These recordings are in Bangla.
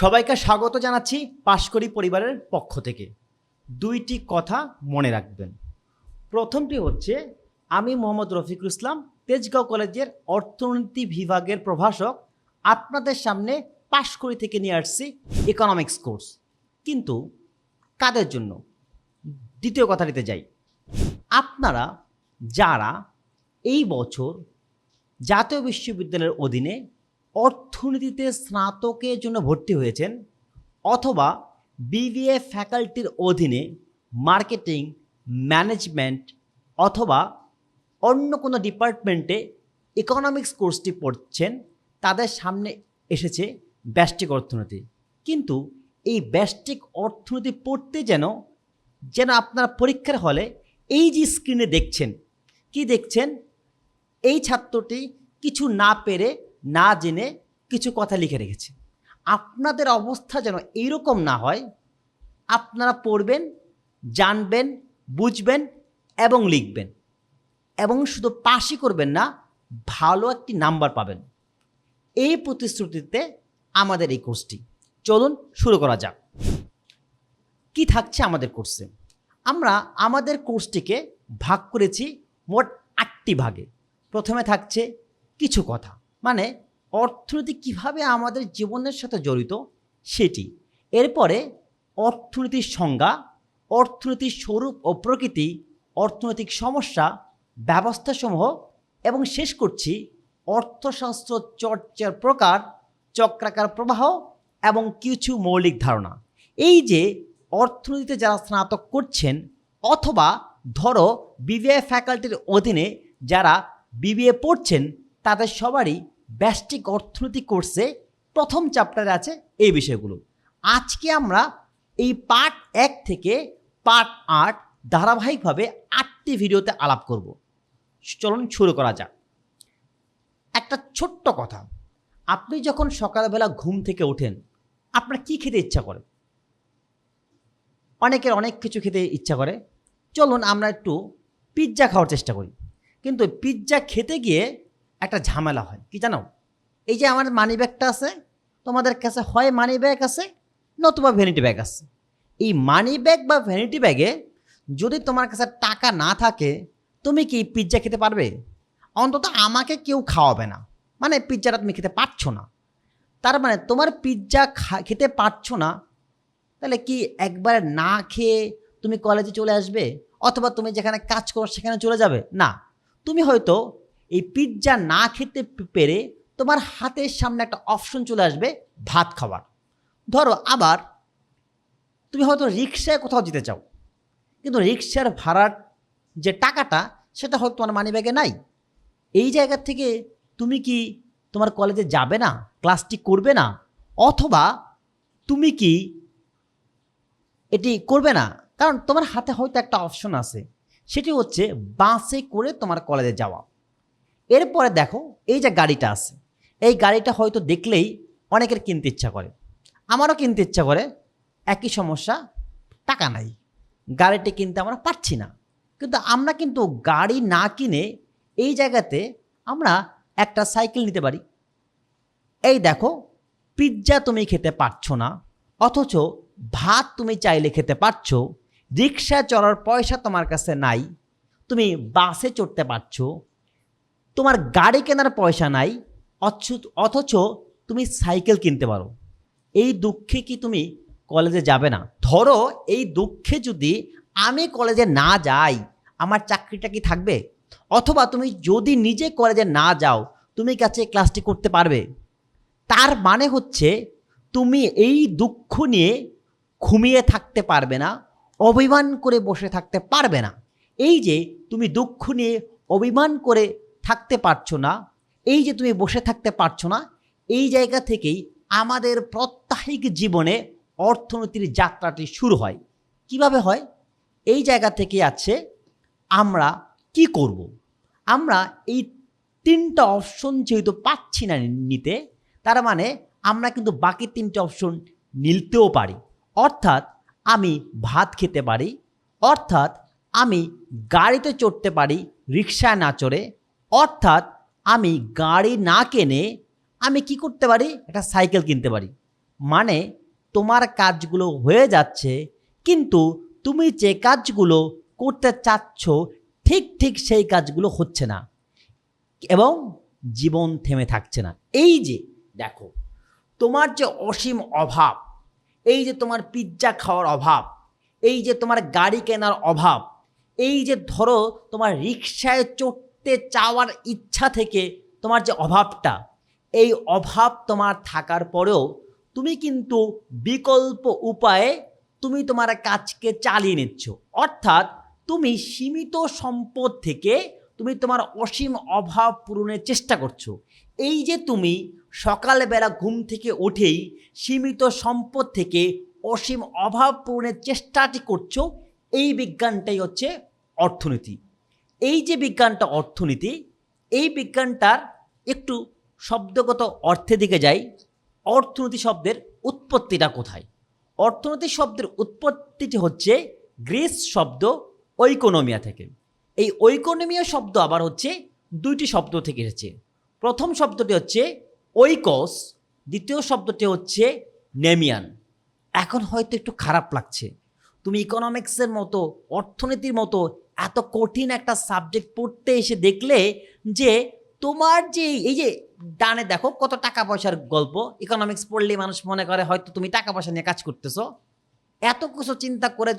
সবাইকে স্বাগত জানাচ্ছি পাশকরি পরিবারের পক্ষ থেকে। দুইটি কথা মনে রাখবেন। প্রথমটি হচ্ছে, আমি মোহাম্মদ রফিকুল ইসলাম, তেজগাঁও কলেজের অর্থনীতি বিভাগের প্রভাষক, আপনাদের সামনে পাশকরি থেকে নিয়ে আসছি ইকোনমিক্স কোর্স কিন্তু কাদের জন্য? দ্বিতীয় কথাটিতে যাই। আপনারা যারা এই বছর জাতীয় বিশ্ববিদ্যালয়ের অধীনে অর্থনীতিতে স্নাতকের জন্য ভর্তি হয়েছেন অথবা বিবিএ ফ্যাকাল্টির অধীনে মার্কেটিং, ম্যানেজমেন্ট অথবা অন্য কোনো ডিপার্টমেন্টে ইকোনমিক্স কোর্সটি পড়ছেন, তাদের সামনে এসেছে ব্যষ্টিক অর্থনীতি। কিন্তু এই ব্যষ্টিক অর্থনীতি পড়তে যেন যেন আপনার পরীক্ষার হলে এই যে স্ক্রিনে দেখছেন, কি দেখছেন? এই ছাত্রটি কিছু না পেরে না জেনে কিছু কথা লিখে রেখেছে। আপনাদের অবস্থা যেন এইরকম না হয়, আপনারা পড়বেন, জানবেন, বুঝবেন এবং লিখবেন। এবং শুধু পাশই করবেন না, ভালো একটি নাম্বার পাবেন। এই প্রতিশ্রুতিতে আমাদের এই কোর্সটি। চলুন শুরু করা যাক। কি থাকছে আমাদের কোর্সে? আমরা আমাদের কোর্সটিকে ভাগ করেছি মোট আটটি ভাগে। প্রথমে থাকছে কিছু কথা। মানে অর্থনীতি কীভাবে আমাদের জীবনের সাথে জড়িত সেটি। এরপরে অর্থনীতির সংজ্ঞা, অর্থনীতির স্বরূপ ও প্রকৃতি, অর্থনৈতিক সমস্যা, ব্যবস্থাসমূহ এবং শেষ করছি অর্থশাস্ত্র চর্চার প্রকার, চক্রাকার প্রবাহ এবং কিছু মৌলিক ধারণা। এই যে অর্থনীতিতে যারা স্নাতক করছেন অথবা ধরো বিবিএ ফ্যাকাল্টির অধীনে যারা বিবিএ পড়ছেন তাদের সবারই ব্যষ্টিক অর্থনীতি কোর্সে প্রথম চ্যাপ্টারে আছে এই বিষয়গুলো। আজকে আমরা এই পার্ট এক থেকে পার্ট আট ধারাবাহিকভাবে আটটি ভিডিওতে আলাপ করব। চলুন শুরু করা যাক। একটা ছোট্ট কথা, আপনি যখন সকালবেলা ঘুম থেকে ওঠেন, আপনার কি খেতে ইচ্ছা করে? অনেকের অনেক কিছু খেতে ইচ্ছা করে। চলুন আমরা একটু পিৎজা খাওয়ার চেষ্টা করি। কিন্তু পিৎজা খেতে গিয়ে একটা ঝামেলা হয়। কি জানো? এই যে আমার মানি ব্যাগটা আছে, তোমাদের কাছে হয় মানি ব্যাগ আছে, নতুবা ভ্যানিটি ব্যাগ আছে। এই মানি ব্যাগ বা ভ্যানিটি ব্যাগে যদি তোমার কাছে টাকা না থাকে, তুমি কি পিৎজা খেতে পারবে? অন্তত আমাকে কেউ খাওয়াবে না। মানে পিৎজাটা তুমি খেতে পারছ না। তার মানে তোমার পিৎজা খেতে পারছ না, তাহলে কি একবারে না খেয়ে তুমি কলেজে চলে আসবে? অথবা তুমি যেখানে কাজ করো সেখানে চলে যাবে? না। তুমি হয়তো এই পিৎজা না খেতে পেরে তোমার হাতের সামনে একটা অপশন চলে আসবে ভাত খাওয়ার। ধরো আবার তুমি হয়তো রিক্সায় কোথাও যেতে চাও, কিন্তু রিক্সার ভাড়ার যে টাকাটা সেটা হয়তো তোমার মানি ব্যাগে নাই। এই জায়গা থেকে তুমি কি তোমার কলেজে যাবে না? ক্লাসটি করবে না? অথবা তুমি কি এটি করবে না? কারণ তোমার হাতে হয়তো একটা অপশন আছে, সেটি হচ্ছে বাসে করে তোমার কলেজে যাওয়া। এরপরে দেখো, এই যে গাড়িটা আছে, এই গাড়িটা হয়তো দেখলেই অনেকের কিনতে ইচ্ছা করে। আমারও কিনতে ইচ্ছা করে, একই সমস্যা, টাকা নাই। গাড়িটি কিনতে আমরা পারছি না। কিন্তু আমরা কিন্তু গাড়ি না কিনে এই জায়গাতে আমরা একটা সাইকেল নিতে পারি। এই দেখো, পিৎজা তুমি খেতে পারছ না, অথচ ভাত তুমি চাইলে খেতে পারছ, রিক্সা চড়ার পয়সা তোমার কাছে নাই, তুমি বাসে চড়তে পারছ তোমার গাড়ি কেনার পয়সা নাই অথচ- অথচ তুমি সাইকেল কিনতে পারো। এই দুঃখে কি তুমি কলেজে যাবে না? ধরো এই দুঃখে যদি আমি কলেজে না যাই, আমার চাকরিটা কি থাকবে? অথবা তুমি যদি নিজে কলেজে না যাও, তুমি কাছে ক্লাসটি করতে পারবে? তার মানে হচ্ছে তুমি এই দুঃখ নিয়ে ঘুমিয়ে থাকতে পারবে না, অভিমান করে বসে থাকতে পারবে না। এই যে তুমি দুঃখ নিয়ে অভিমান করে থাকতে পারছ না, এই যে তুমি বসে থাকতে পারছ না, এই জায়গা থেকেই আমাদের প্রত্যাহিক জীবনে অর্থনীতির যাত্রাটি শুরু হয়। কীভাবে হয়? এই জায়গা থেকে আছে আমরা কি করব। আমরা এই তিনটা অপশন যেহেতু পাচ্ছি না নিতে, তার মানে আমরা কিন্তু বাকি তিনটে অপশন নিতেও পারি। অর্থাৎ আমি ভাত খেতে পারি, অর্থাৎ আমি গাড়িতে চড়তে পারি, রিক্সায় না চড়ে অর্থাৎ আমি গাড়ি না কেনে আমি কি করতে পারি? একটা সাইকেল কিনতে পারি। মানে তোমার কাজগুলো হয়ে যাচ্ছে, কিন্তু তুমি যে কাজগুলো করতে চাচ্ছ, ঠিক ঠিক সেই কাজগুলো হচ্ছে না এবং জীবন থেমে থাকছে না। এই যে, দেখো, তোমার যে অসীম অভাব, এই যে তোমার পিৎজা খাওয়ার অভাব, এই যে তোমার গাড়ি কেনার অভাব, এই যে ধরো তোমার রিক্সায় চড়তে চাওয়ার ইচ্ছা থেকে তোমার যে অভাবটা, এই অভাব তোমার থাকার পরেও তুমি কিন্তু বিকল্প উপায়ে তুমি তোমার কাজকে চালিয়ে নিচ্ছ। অর্থাৎ তুমি সীমিত সম্পদ থেকে তুমি তোমার অসীম অভাব পূরণের চেষ্টা করছ। এই যে তুমি সকালবেলা ঘুম থেকে উঠেই সীমিত সম্পদ থেকে অসীম অভাব পূরণের চেষ্টাটি করছ, এই বিজ্ঞানটাই হচ্ছে অর্থনীতি। এই যে বিজ্ঞানটা অর্থনীতি, এই বিজ্ঞানটার একটু শব্দগত অর্থের দিকে যাই, অর্থনীতি শব্দের উৎপত্তিটা কোথায়? অর্থনীতি শব্দের উৎপত্তিটি হচ্ছে গ্রিস শব্দ ঐকোনমিয়া থেকে। এই ঐকোনমিয়া শব্দ আবার হচ্ছে দুইটি শব্দ থেকে এসেছে। প্রথম শব্দটি হচ্ছে ঐকস, দ্বিতীয় শব্দটি হচ্ছে নেমিয়ান। এখন হয়তো একটু খারাপ লাগছে। তুমি ইকোনমিক্সের মতো, অর্থনীতির মতো এত কঠিন একটা সাবজেক্ট পড়তে এসে দেখলে যে তোমার যে এই যে ডানে দেখো কত টাকা পয়সার গল্প। ইকোনমিক্স পড়লে মানুষ মনে করে, হয়তো তুমি টাকা পয়সা নিয়ে কাজ করতেছো। এত কিছু চিন্তা করে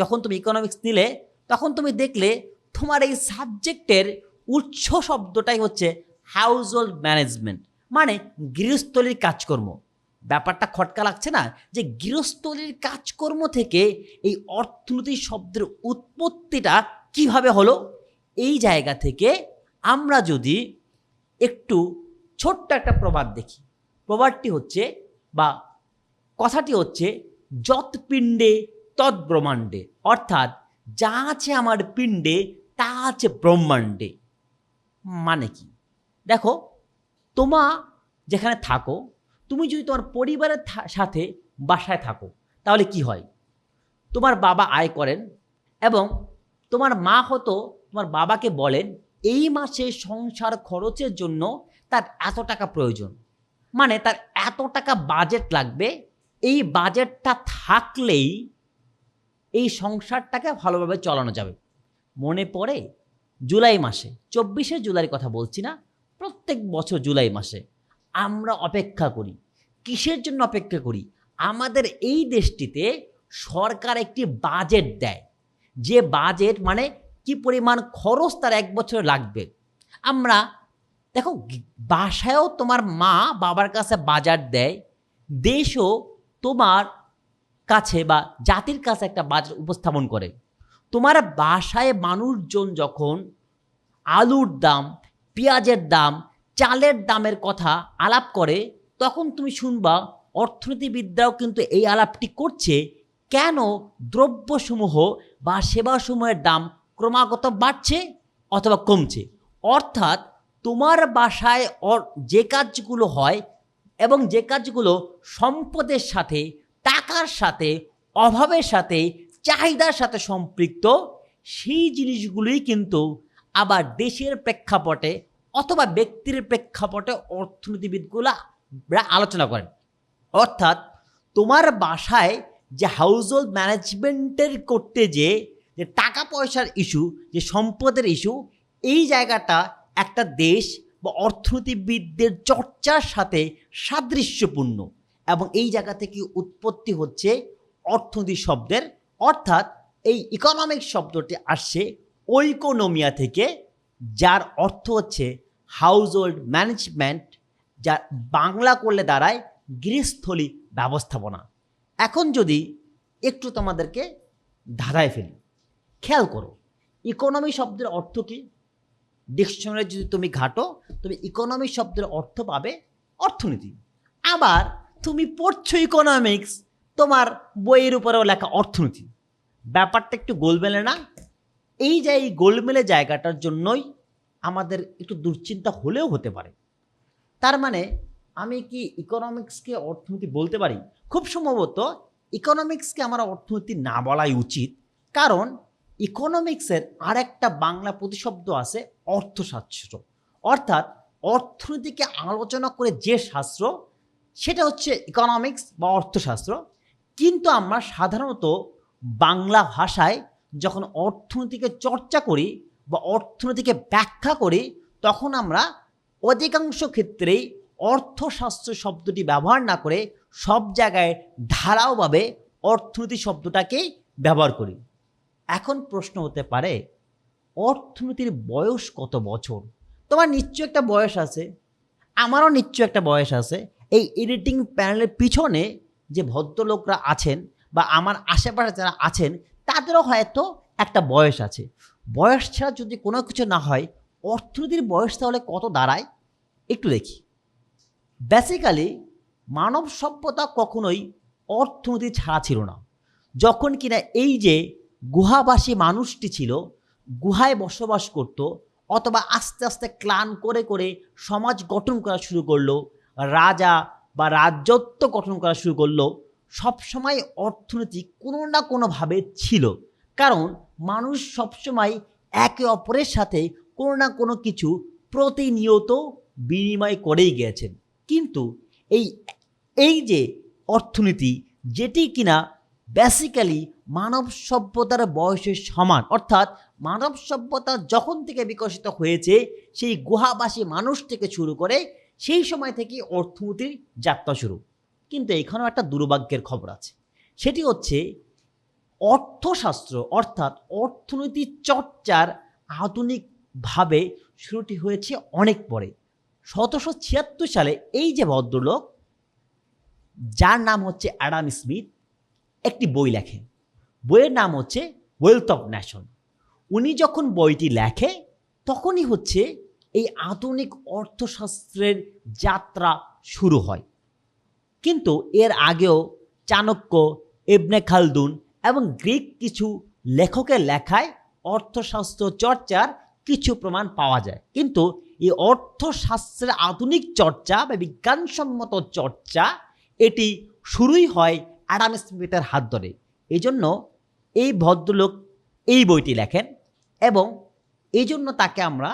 যখন তুমি ইকোনমিক্স নিলে, তখন তুমি দেখলে তোমার এই সাবজেক্টের উৎস শব্দটাই হচ্ছে হাউস হোল্ড ম্যানেজমেন্ট মানে গৃহস্থলীর কাজকর্ম। ব্যাপারটা খটকা লাগছে না যে গৃহস্থলীর কাজকর্ম থেকে এই অর্থনীতি শব্দের উৎপত্তিটা কীভাবে হলো? এই জায়গা থেকে আমরা যদি একটু ছোট্ট একটা প্রবাদ দেখি। প্রবাদটি হচ্ছে বা কথাটি হচ্ছে যত পিণ্ডে তৎ ব্রহ্মাণ্ডে। অর্থাৎ, যা আছে আমার পিণ্ডে, তা আছে ব্রহ্মাণ্ডে। মানে কি? দেখো, তোমা যেখানে থাকো তুমি যদি তোমার পরিবারের সাথে বাসায় থাকো, তাহলে কি হয়? তোমার বাবা আয় করেন এবং তোমার মা হতো, তোমার বাবাকে বলেন, এই মাসে সংসার খরচের জন্য তার এত টাকা প্রয়োজন। মানে তার এত টাকা বাজেট লাগবে, এই বাজেটটা থাকলেই এই সংসারটাকে ভালোভাবে চালানো যাবে। মনে পড়ে? জুলাই মাসে, চব্বিশে জুলাইয়ের কথা বলছি না, প্রত্যেক বছর জুলাই মাসে আমরা অপেক্ষা করি। কিসের জন্য অপেক্ষা করি? আমাদের এই দেশটিতে সরকার একটি বাজেট দেয়। যে বাজেট মানে কি পরিমাণ খরচ তার এক বছরে লাগবে। আমরা, দেখো, বাসায়ও তোমার মা বাবার কাছে বাজার দেয়, দেশও তোমার কাছে বা জাতির কাছে একটা বাজার উপস্থাপন করে। তোমার বাসায় মানুষজন যখন আলুর দাম, পেঁয়াজের দাম, চালের দামের কথা আলাপ করে তখন তুমি শুনবা, অর্থনীতিবিদরাও কিন্তু এই আলাপটি করছে, কেন দ্রব্যসমূহ বা সেবাসমূহের দাম ক্রমাগত বাড়ছে অথবা কমছে? অর্থাৎ তোমার বাসায় যে কাজগুলো হয় এবং যে কাজগুলো সম্পদের সাথে, টাকার সাথে, অভাবের সাথে, চাহিদার সাথে সম্পৃক্ত, সেই জিনিসগুলোই কিন্তু আবার দেশের প্রেক্ষাপটে অথবা ব্যক্তির প্রেক্ষাপটে অর্থনীতিবিদগুলা আলোচনা করেন। অর্থাৎ তোমার বাসায় যে হাউস হোল্ড ম্যানেজমেন্টের করতে যে যে টাকা পয়সার ইস্যু যে সম্পদের ইস্যু এই জায়গাটা একটা দেশ বা অর্থনীতিবিদদের চর্চার সাথে সাদৃশ্যপূর্ণ এবং এই জায়গা থেকে উৎপত্তি হচ্ছে অর্থনীতি শব্দের। অর্থাৎ এই ইকোনমিক শব্দটি আসছে ঐকোনমিয়া থেকে, যার অর্থ হচ্ছে হাউস হোল্ড ম্যানেজমেন্ট যা বাংলা করলে দাঁড়ায় গৃহস্থলী ব্যবস্থাপনা। এখন যদি একটু তোমাদেরকে ধাঁধায় ফেলি, খেয়াল করো ইকোনমি শব্দের অর্থ কি? ডিকশনারি যদি তুমি ঘাটো তুমি ইকোনমি শব্দের অর্থ পাবে অর্থনীতি। আবার তুমি পড়ছো ইকোনমিক্স তোমার বইয়ের উপরেও লেখা অর্থনীতি। ব্যাপারটা একটু গোলমেলে না? এই যে এই গোলমেলে জায়গাটার জন্যই আমাদের একটু দুশ্চিন্তা হলেও হতে পারে। তার মানে আমি কি ইকোনমিক্সকে অর্থনীতি বলতে পারি? খুব সম্ভবত ইকোনমিক্সকে আমার অর্থনীতি না বলাই উচিত। কারণ ইকোনমিক্সের আরেকটা বাংলা প্রতিশব্দ আছে অর্থশাস্ত্র। অর্থাৎ অর্থনীতিকে আলোচনা করে যে শাস্ত্র, সেটা হচ্ছে ইকোনমিক্স বা অর্থশাস্ত্র। কিন্তু আমরা সাধারণত বাংলা ভাষায় যখন অর্থনীতিকে চর্চা করি বা অর্থনীতিকে ব্যাখ্যা করি, তখন আমরা অধিকাংশ ক্ষেত্রেই অর্থশাস্ত্র শব্দটি ব্যবহার না করে সব জায়গায় ধারাওভাবে অর্থনীতি শব্দটাকেই ব্যবহার করি। এখন প্রশ্ন হতে পারে, অর্থনীতির বয়স কত বছর? তোমার নিশ্চয় একটা বয়স আছে, আমারও নিশ্চয় একটা বয়স আছে। এই এডিটিং প্যানেলের পিছনে যে ভদ্রলোকরা আছেন বা আমার আশেপাশে যারা আছেন, তাদেরও হয়তো একটা বয়স আছে। বয়স ছাড়া যদি কোনো কিছু না হয় অর্থনীতির বয়স তাহলে কত দাঁড়ায়? একটু দেখি। বেসিক্যালি মানব সভ্যতা কখনোই অর্থনীতি ছাড়া ছিল না। যখন কিনা এই যে গুহাবাসী মানুষটি ছিল, গুহায় বসবাস করত অথবা আস্তে আস্তে ক্লান করে করে সমাজ গঠন করা শুরু করল, রাজা বা রাজ্যত্ব গঠন করা শুরু করল, সবসময় অর্থনীতি কোনো না কোনোভাবে ছিল। কারণ মানুষ সবসময় একে অপরের সাথে কোনো না কোনো কিছু প্রতিনিয়ত বিনিময় করেই গিয়েছেন কিন্তু এই এই যে অর্থনীতি, যেটি কিনা বেসিক্যালি মানব সভ্যতার বয়সের সমান, অর্থাৎ মানব সভ্যতা যখন থেকে বিকশিত হয়েছে, সেই গুহাবাসী মানুষ থেকে শুরু করে সেই সময় থেকে অর্থনীতির যাত্রা শুরু। কিন্তু এখানেও একটা দুর্ভাগ্যের খবর আছে। সেটি হচ্ছে অর্থশাস্ত্র, অর্থাৎ অর্থনীতি চর্চার আধুনিকভাবে শুরুটি হয়েছে অনেক পরে। সতেরোশো ছিয়াত্তর সালে এই যে ভদ্রলোক, যার নাম হচ্ছে অ্যাডাম স্মিথ, একটি বই লেখেন বইয়ের নাম হচ্ছে ওয়েলথ অফ ন্যাশন। উনি যখন বইটি লেখে, তখনই হচ্ছে এই আধুনিক অর্থশাস্ত্রের যাত্রা শুরু হয়। কিন্তু এর আগেও চাণক্য, ইবনে খালদুন এবং গ্রিক কিছু লেখকের লেখায় অর্থশাস্ত্র চর্চার কিছু প্রমাণ পাওয়া যায়। কিন্তু এই অর্থশাস্ত্রের আধুনিক চর্চা বা বিজ্ঞানসম্মত চর্চা, এটি শুরুই হয় অ্যাডাম স্মিথের হাত ধরে। এই জন্য এই ভদ্রলোক এই বইটি লেখেন এবং এই জন্য তাকে আমরা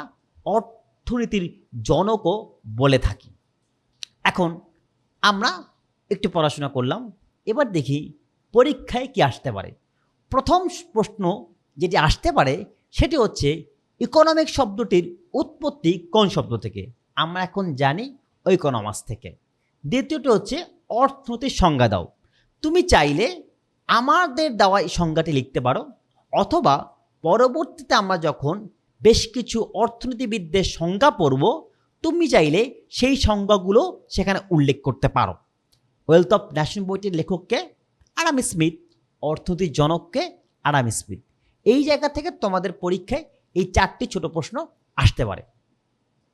অর্থনীতির জনকও বলে থাকি। এখন আমরা একটু পড়াশোনা করলাম, এবার দেখি পরীক্ষায় কি আসতে পারে। প্রথম প্রশ্ন যেটি আসতে পারে সেটি হচ্ছে ইকোনমিক শব্দটির উৎপত্তি কোন শব্দ থেকে? আমরা এখন জানি ইকোনমাস থেকে। দ্বিতীয়টি হচ্ছে অর্থনীতির সংজ্ঞা দাও। তুমি চাইলে আমাদের দেওয়া এই সংজ্ঞাটি লিখতে পারো, অথবা পরবর্তীতে আমরা যখন বেশ কিছু অর্থনীতিবিদদের সংজ্ঞা পড়ব, তুমি চাইলে সেই সংজ্ঞাগুলো সেখানে উল্লেখ করতে পারো। ওয়েলথ অফ ন্যাশন বইটির লেখককে আরাম স্মিথ অর্থনীতির জনককে আরাম স্মিথ এই জায়গা থেকে তোমাদের পরীক্ষায় এই চারটি ছোট প্রশ্ন আসতে পারে।